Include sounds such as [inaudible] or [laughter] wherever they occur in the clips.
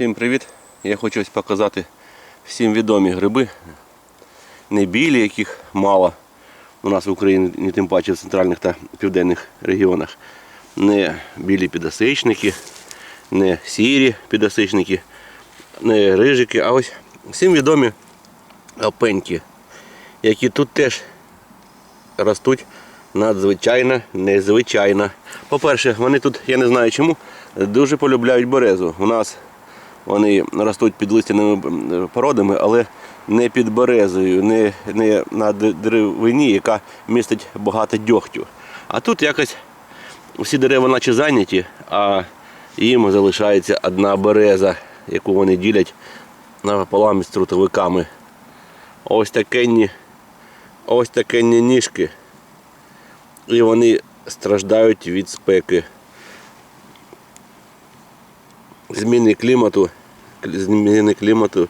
Всім привіт! Я хочу ось показати всім відомі гриби. Не білі, яких мало у нас в Україні, не тим паче в центральних та південних регіонах. Не білі підосичники, не сірі підосичники, не рижики, а ось всім відомі опеньки, які тут теж ростуть надзвичайно незвичайно. По-перше, вони тут, я не знаю чому, дуже полюбляють березу. У нас вони ростуть під листяними породами, але не під березою, не, не на деревині, яка містить багато дьогтю. А тут якось всі дерева наче зайняті, а їм залишається одна береза, яку вони ділять напополам із трутовиками. Ось такенні, ось такенні ніжки. І вони страждають від спеки. Зміни клімату, зміни клімату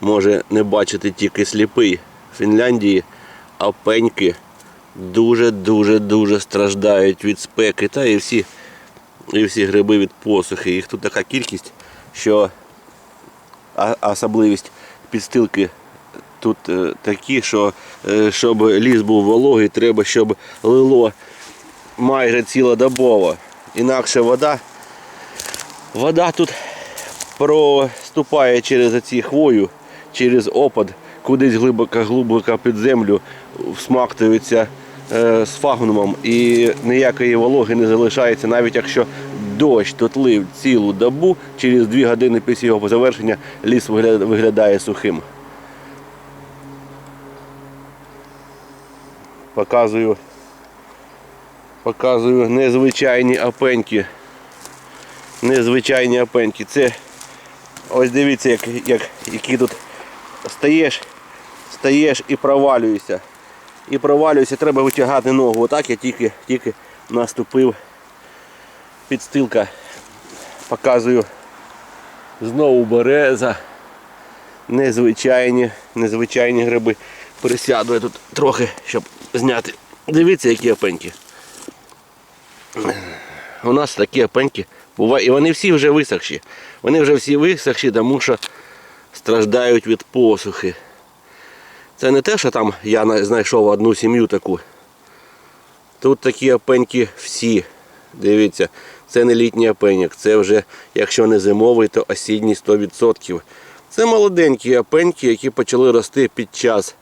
може не бачити тільки сліпий. В Фінляндії опеньки дуже-дуже дуже страждають від спеки. Та і всі, і всі гриби від посухи. Їх тут така кількість, що особливість підстилки тут е, такі, що е, щоб ліс був вологий, треба, щоб лило майже цілодобово. Інакше вода, вода тут проступає через ці хвою, через опад, кудись глибоко-глибоко під землю, всмактується е, з фагнумом і ніякої вологи не залишається, навіть якщо дощ тут лив цілу добу, через дві години після його завершення ліс виглядає сухим. Показую, показую незвичайні опеньки. Незвичайні опеньки. Це ось дивіться, як, як, які тут стаєш, стаєш і провалюєшся. І провалюєшся, треба витягати ногу. Отак я тільки, тільки наступив. Підстилка. Показую знову береза. Незвичайні, незвичайні гриби. Присяду я тут трохи, щоб зняти. Дивіться, які опеньки. У нас такі опеньки бувають. І вони всі вже висохші. Вони вже всі висохші, тому що страждають від посухи. Це не те, що там я знайшов одну сім'ю таку. Тут такі опеньки всі. Дивіться, це не літній опеньок, це вже, якщо не зимовий, то осінній 100%. Це молоденькі опеньки, які почали рости під час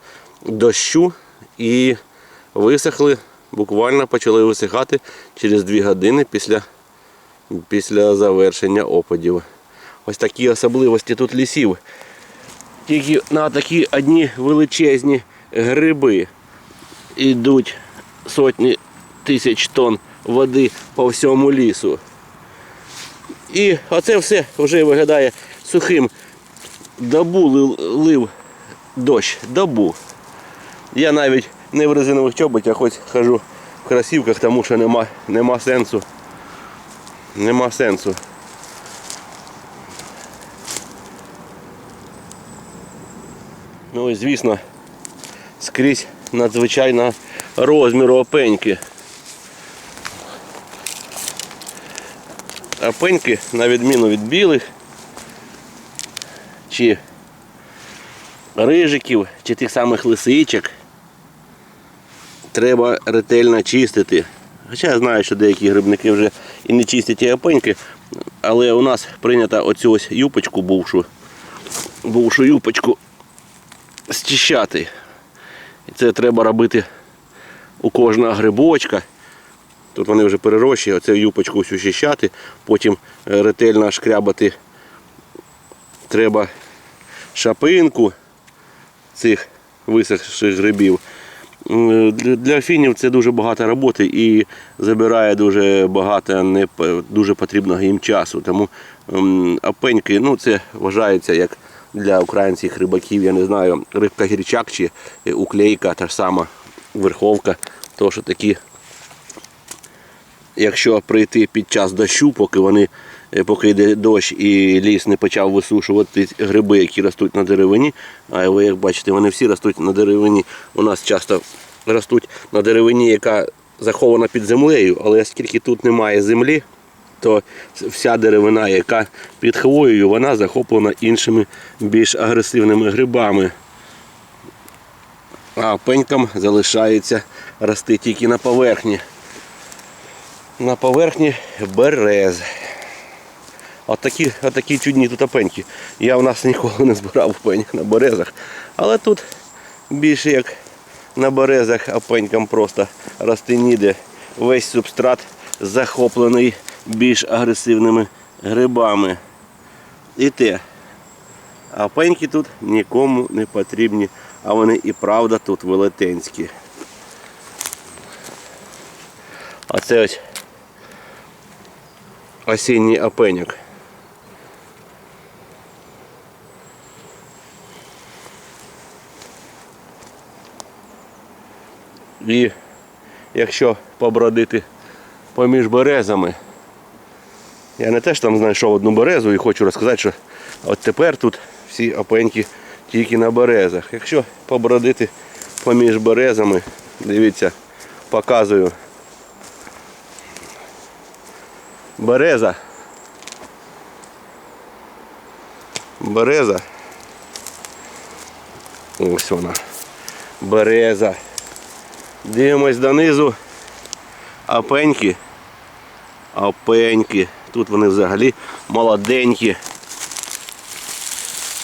дощу і висохли, буквально почали висихати через 2 години після, після завершення опадів. Ось такі особливості тут лісів. Тільки на такі одні величезні гриби йдуть сотні тисяч тонн води по всьому лісу. І оце все вже виглядає сухим. Добу лив, дощ, добу. Я навіть не в резинових чоботях, хоч хожу в кросівках, тому що нема, нема сенсу. Нема сенсу. Ну і звісно, скрізь надзвичайно розміру опеньки. Опеньки, на відміну від білих, чи рижиків, чи тих самих лисичок, треба ретельно чистити. Хоча я знаю, що деякі грибники вже і не чистять ті опеньки, але у нас прийнято оцю ось юпочку бувшу, бувшу юпочку зчищати. І це треба робити у кожного грибочка. Тут вони вже перерощі, оцю юпочку всю чищати, потім е, ретельно шкрябати треба шапинку цих висохших грибів. Для, фінів це дуже багато роботи і забирає дуже багато не дуже потрібного їм часу. Тому опеньки, ну це вважається як для українських рибаків, я не знаю, рибка гірчак чи е, уклейка, та ж сама верховка. То що такі якщо прийти під час дощу, поки вони, поки йде дощ і ліс не почав висушувати гриби, які ростуть на деревині, а ви як бачите, вони всі ростуть на деревині. У нас часто ростуть на деревині, яка захована під землею, але оскільки тут немає землі, то вся деревина, яка під хвоєю, вона захоплена іншими більш агресивними грибами. А пенькам залишається рости тільки на поверхні. На поверхні берез. Отакі, отакі чудні тут опеньки. Я в нас ніколи не збирав пень на березах. Але тут більше як на березах, а пенькам просто рости ніде. Весь субстрат захоплений більш агресивними грибами. І те. А тут нікому не потрібні, а вони і правда тут велетенські. Оце ось осінній опеньок. І якщо побродити поміж березами, я не теж там знайшов одну березу і хочу розказати, що от тепер тут всі опеньки тільки на березах. Якщо побродити поміж березами, дивіться, показую. Береза. Береза. Ось вона. Береза. Дивимось донизу. Апеньки. Апеньки. Тут вони взагалі молоденькі.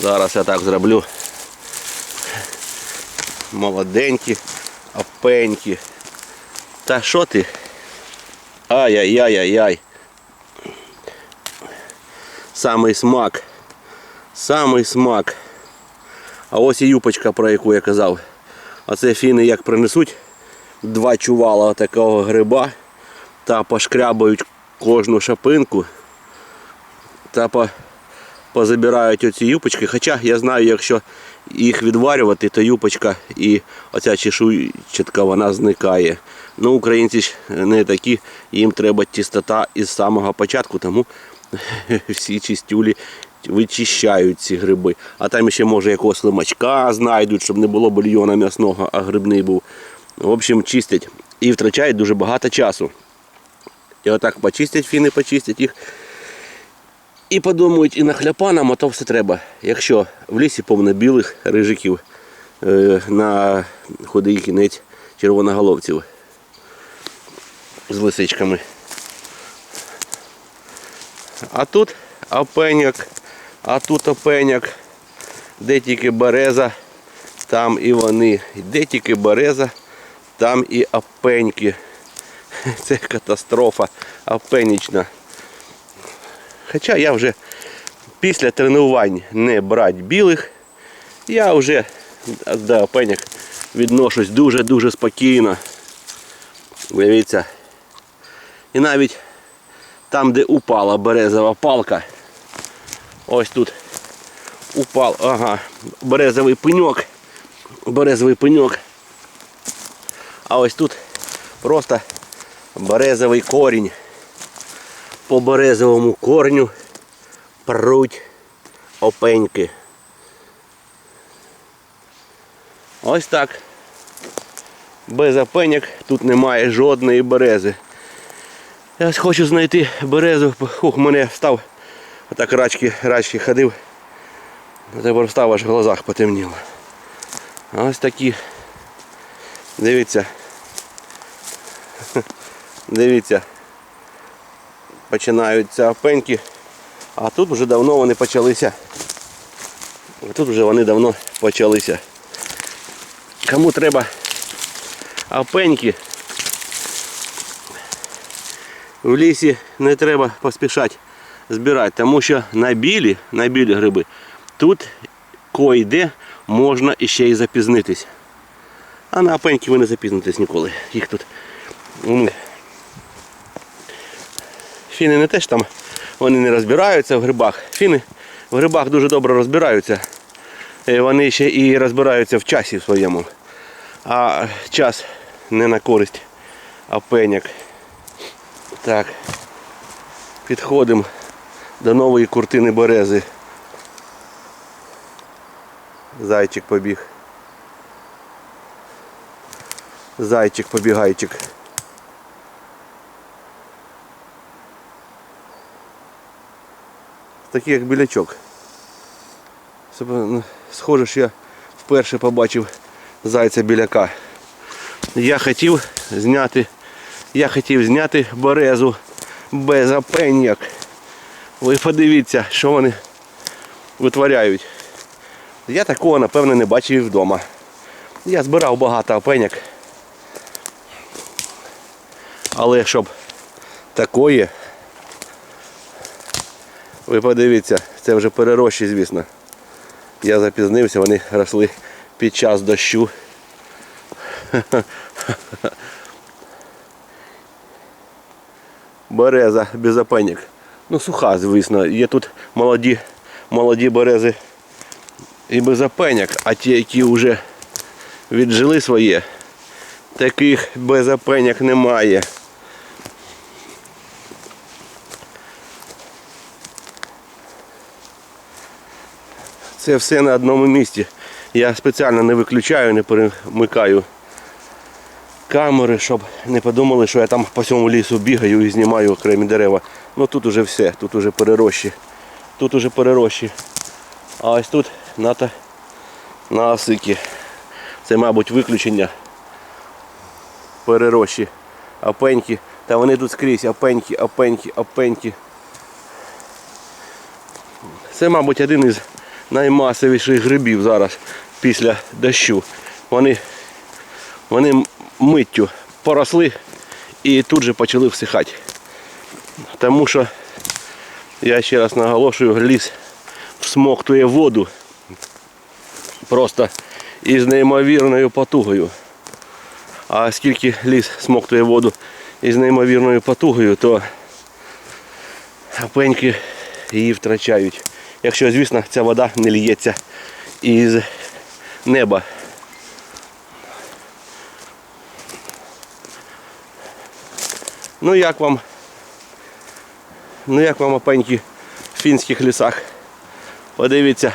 Зараз я так зроблю. Молоденькі, апеньки. Та що ти? Ай-яй-яй-яй-яй. Самий смак. Самий смак. А ось і юпочка, про яку я казав. Оце фіни як принесуть два чувала такого гриба та пошкрябають кожну шапинку та по, позабирають оці юпочки. Хоча я знаю, якщо їх відварювати, то юпочка і оця чешуйчатка вона зникає. Ну, українці ж не такі, їм треба чистота із самого початку, тому [laughs] всі чистюлі вичищають ці гриби. А там ще може якогось лимачка знайдуть, щоб не було бульйона м'ясного, а грибний був. В общем, чистять і втрачають дуже багато часу. І отак почистять фіни, почистять їх. І подумають, і на хляпа нам ото все треба. Якщо в лісі повно білих рижиків е, на худий кінець червоноголовців з лисичками. А тут опеняк, а тут опеняк, де тільки береза, там і вони. Де тільки береза, там і опеньки. [laughs] Це катастрофа опенічна. Хоча я вже після тренувань не брати білих, я вже до опеньок відношусь дуже-дуже спокійно. Дивіться. І навіть там, де упала березова палка, ось тут упав, ага, березовий пеньок, березовий пеньок. А ось тут просто березовий корінь. По березовому корню пруть опеньки. Ось так. Без опеньок тут немає жодної берези. Я ось хочу знайти березу. Ух, мене став. Отак рачки, рачки ходив. Тепер встав аж в глазах потемніло. Ось такі. Дивіться. [laughs] Дивіться. Починаються опеньки. А тут вже давно вони почалися. Тут вже вони давно почалися. Кому треба опеньки, в лісі не треба поспішати збирати, тому що на білі, на білі гриби тут кое-де можна іще й запізнитись. А на опеньки ви не запізнитесь ніколи. Їх тут. Фіни не теж там, вони не розбираються в грибах. Фіни в грибах дуже добре розбираються. Е, Вони ще і розбираються в часі своєму. А час не на користь опеняк. Так. Підходимо до нової куртини берези. Зайчик побіг. Зайчик побігайчик. Такий як білячок. Схоже, що я вперше побачив зайця біляка. Я хотів зняти, я хотів зняти березу без опеньок. Ви подивіться, що вони витворяють. Я такого, напевно, не бачив вдома. Я збирав багато опеньок. Але щоб такої, ви подивіться, це вже перерощі, звісно. Я запізнився, вони росли під час дощу. Береза без опеньок. Ну, суха, звісно. Є тут молоді, молоді берези і без опеньок, а ті, які вже віджили своє, таких без опеньок немає. Це все на одному місці. Я спеціально не виключаю, не перемикаю камери, щоб не подумали, що я там по всьому лісу бігаю і знімаю окремі дерева. Ну тут уже все, тут уже перерощі. Тут уже перерощі. А ось тут на, та- на осики. Це, мабуть, виключення. Перерощі. Опеньки. Та вони тут скрізь. Опеньки, опеньки, опеньки. Це, мабуть, один із наймасовіших грибів зараз після дощу. Вони, вони миттю поросли і тут же почали всихати. Тому що, я ще раз наголошую, ліс всмоктує воду просто із неймовірною потугою. А оскільки ліс смоктує воду із неймовірною потугою, то пеньки її втрачають. Якщо, звісно, ця вода не лється із неба. Ну як вам? Ну як вам опеньки в фінських лісах? Подивіться.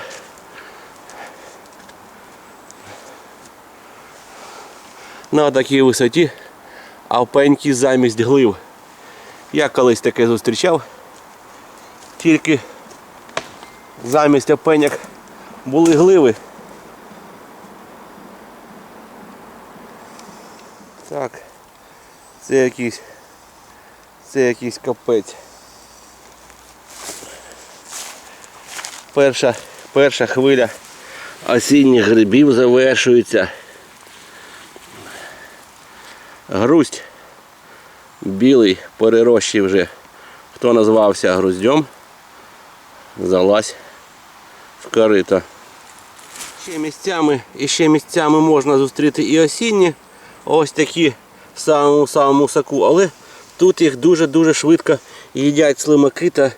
На такій висоті опеньки замість глив. Я колись таке зустрічав. Тільки замість опеньок були гливи. Так, це якийсь, це якийсь капець. Перша, перша хвиля осінніх грибів завершується. Грусть білий перерощий вже. Хто назвався груздем, залазь в корито. Ще місцями, і ще місцями можна зустріти і осінні, ось такі в самому самому соку, але тут їх дуже-дуже швидко їдять слимаки та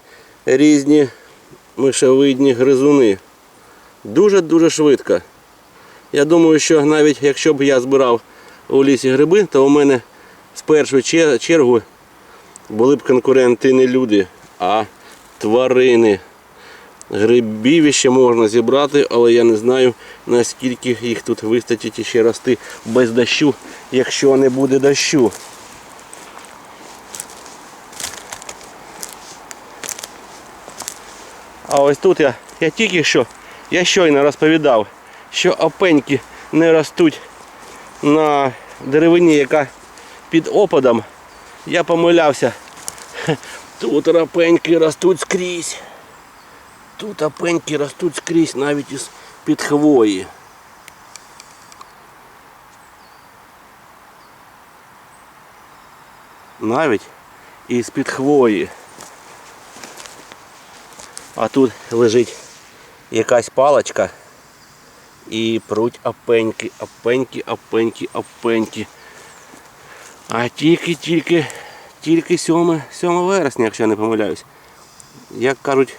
різні мишевидні гризуни. Дуже-дуже швидко. Я думаю, що навіть якщо б я збирав у лісі гриби, то у мене з першої чергу були б конкуренти не люди, а тварини. Грибів ще можна зібрати, але я не знаю наскільки їх тут вистачить ще рости без дощу, якщо не буде дощу. А ось тут я, я тільки що, я щойно розповідав, що опеньки не ростуть на деревині, яка під опадом. Я помилявся. [laughs] Тут опеньки ростуть скрізь. Тут опеньки ростуть скрізь навіть із під хвої. Навіть із під хвої. А тут лежить якась паличка і пруть опеньки, опеньки, опеньки, опеньки. А тільки-тільки, тільки 7, 7 вересня, якщо я не помиляюсь. Як кажуть,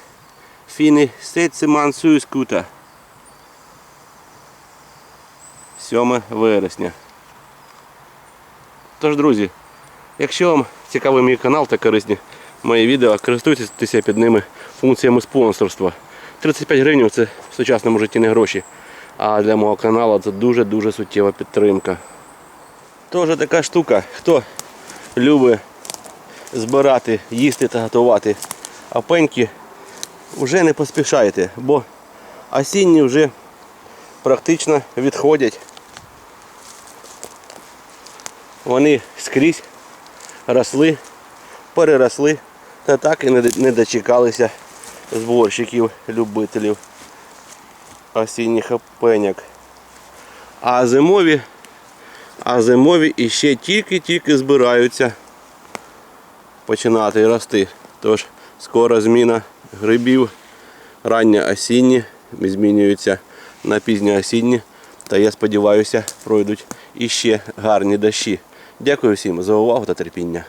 фіни сециман суйскута. 7 вересня. Тож, друзі, якщо вам цікавий мій канал та корисні мої відео, користуйтеся під ними функціями спонсорства. 35 гривень це в сучасному житті не гроші. А для мого каналу це дуже-дуже суттєва підтримка. Тоже така штука, хто любить збирати, їсти та готувати опеньки, вже не поспішайте, бо осінні вже практично відходять. Вони скрізь росли, переросли та так і не дочекалися зборщиків, любителів осінніх опеняк. А зимові, а зимові іще тільки-тільки збираються починати рости. Тож скоро зміна грибів, ранньо осінні змінюються на пізньо осінні. Та я сподіваюся, пройдуть іще гарні дощі. Дякую всім за увагу та терпіння.